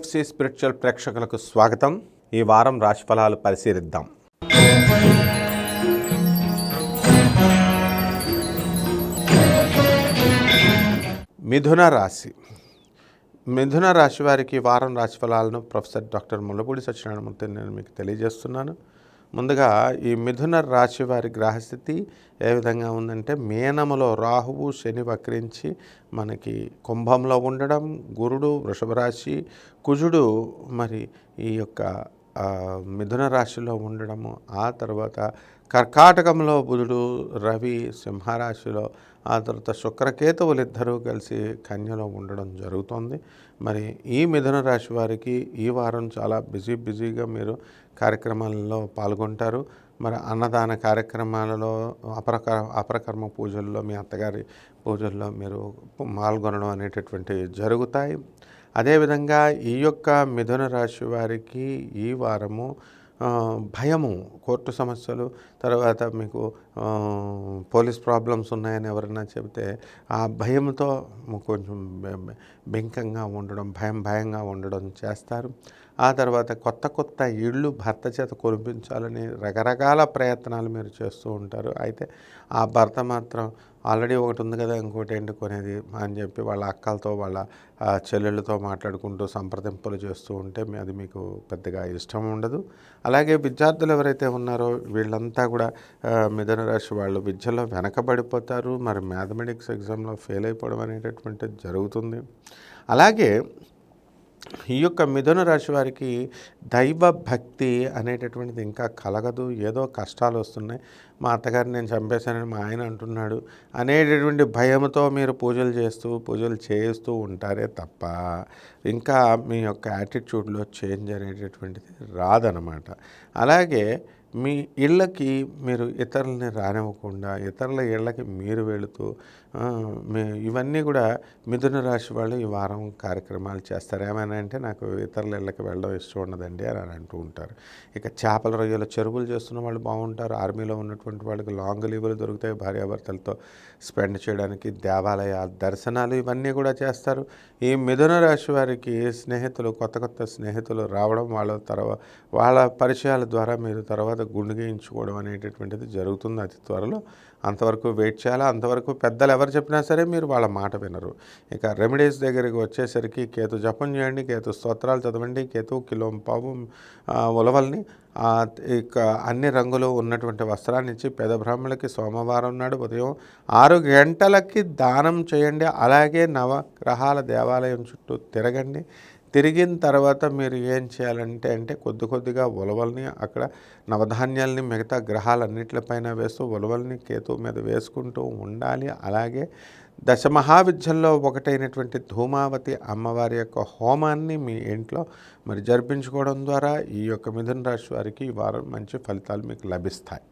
PFC spiritual ప్రేక్షకులకు స్వాగతం. ఈ వారం రాశిఫలాలు పరిశీలిద్దాం. మిథున రాశి. మిథున రాశి వారికి వారం రాశిఫలాలను ప్రొఫెసర్ డాక్టర్ ముల్లపూడి సత్యనారాయణమూర్తి నేను మీకు తెలియజేస్తున్నాను. ముందుగా ఈ మిథున రాశి వారి గ్రహస్థితి ఏ విధంగా ఉందంటే మేనములో రాహువు శని వక్రించి మనకి కుంభంలో ఉండడం గురుడు వృషభ రాశి కుజుడు మరి ఈ యొక్క మిథున రాశిలో ఉండడము ఆ తర్వాత కర్కాటకంలో బుధుడు రవి సింహరాశిలో ఆ తర్వాత శుక్రకేతువులు ఇద్దరూ కలిసి కన్యలో ఉండడం జరుగుతుంది. మరి ఈ మిథున రాశి వారికి ఈ వారం చాలా బిజీ బిజీగా మీరు కార్యక్రమాలలో పాల్గొంటారు. మరి అన్నదాన కార్యక్రమాలలో అపరక అపరకర్మ పూజల్లో మీ అత్తగారి పూజల్లో మీరు పాల్గొనడం అనేటటువంటి జరుగుతాయి. అదేవిధంగా ఈ యొక్క మిథున రాశి వారికి ఈ వారము భయము కోర్టు సమస్యలు తర్వాత మీకు పోలీస్ ప్రాబ్లమ్స్ ఉన్నాయని ఎవరైనా చెబితే ఆ భయంతో కొంచెం బెంకంగా ఉండడం భయం భయంగా ఉండడం చేస్తారు. ఆ తర్వాత కొత్త కొత్త ఇళ్ళు భర్త చేత కొనిపించాలని రకరకాల ప్రయత్నాలు మీరు చేస్తూ ఉంటారు. అయితే ఆ భర్త మాత్రం ఆల్రెడీ ఒకటి ఉంది కదా ఇంకోటి ఏంటి కొనేది అని చెప్పి వాళ్ళ అక్కలతో వాళ్ళ చెల్లెళ్ళతో మాట్లాడుకుంటూ సంప్రదింపులు చేస్తూ ఉంటే అది మీకు పెద్దగా ఇష్టం ఉండదు. అలాగే విద్యార్థులు ఎవరైతే ఉన్నారో వీళ్ళంతా కూడా మిథున రాశి వాళ్ళు విద్యలో వెనకబడిపోతారు. మరి మ్యాథమెటిక్స్ ఎగ్జామ్లో ఫెయిల్ అయిపోవడం అనేటటువంటిది జరుగుతుంది. అలాగే ఈ యొక్క మిథున రాశి వారికి దైవ భక్తి అనేటటువంటిది ఇంకా కలగదు. ఏదో కష్టాలు వస్తున్నాయి. మా అత్తగారిని నేను చంపేశానని మా ఆయన అంటున్నాడు అనేటటువంటి భయంతో మీరు పూజలు చేస్తూ పూజలు చేస్తూ ఉంటారే తప్ప ఇంకా మీ యొక్క యాటిట్యూడ్లో చేంజ్ అనేటటువంటిది రాదనమాట అలాగే మీ ఇళ్ళకి మీరు ఇతరులని రానివ్వకుండా ఇతరుల ఇళ్ళకి మీరు వెళుతూ మీ ఇవన్నీ కూడా మిథున రాశి వాళ్ళు ఈ వారం కార్యక్రమాలు చేస్తారు. ఏమైనా అంటే నాకు ఇతరుల ఇళ్ళకి వెళ్ళడం ఇష్టం ఉండదండి అని అని అంటూ ఉంటారు. ఇక చేపల రొయ్యల చెరువులు చేస్తున్న వాళ్ళు బాగుంటారు. ఆర్మీలో ఉన్నటువంటి వాళ్ళకి లాంగ్ లీవులు దొరుకుతాయి భార్యాభర్తలతో స్పెండ్ చేయడానికి దేవాలయ దర్శనాలు ఇవన్నీ కూడా చేస్తారు. ఈ మిథున రాశి వారికి స్నేహితులు కొత్త కొత్త స్నేహితులు రావడం వాళ్ళ తర్వాత వాళ్ళ పరిచయాల ద్వారా మీరు తర్వాత గుండు గేయించుకోవడం అనేటటువంటిది జరుగుతుంది అతి త్వరలో. అంతవరకు వెయిట్ చేయాలా? అంతవరకు పెద్దలు ఎవరు చెప్పినా సరే మీరు వాళ్ళ మాట వినరు. ఇక రెమెడీస్ దగ్గరికి వచ్చేసరికి కేతు జపం చేయండి కేతు స్తోత్రాలు చదవండి కేతు కిలో పావు ఉలవల్ని ఇక అన్ని రంగులు ఉన్నటువంటి వస్త్రాన్ని ఇచ్చి పేద బ్రాహ్మణులకి సోమవారం నాడు ఉదయం ఆరు గంటలకి దానం చేయండి. అలాగే నవగ్రహాల దేవాలయం చుట్టూ తిరగండి. తిరిగిన తర్వాత మీరు ఏం చేయాలంటే అంటే కొద్ది కొద్దిగా ఉలవల్ని అక్కడ నవధాన్యాల్ని మిగతా గ్రహాలన్నింటిపైన వేస్తూ ఉలవల్ని కేతు మీద వేసుకుంటూ ఉండాలి. అలాగే దశమహావిద్యల్లో ఒకటైనటువంటి ధూమావతి అమ్మవారి యొక్క హోమాన్ని మీ ఇంట్లో మరి జరిపించుకోవడం ద్వారా ఈ యొక్క మిథున రాశి వారికి ఈ వారం మంచి ఫలితాలు మీకు లభిస్తాయి.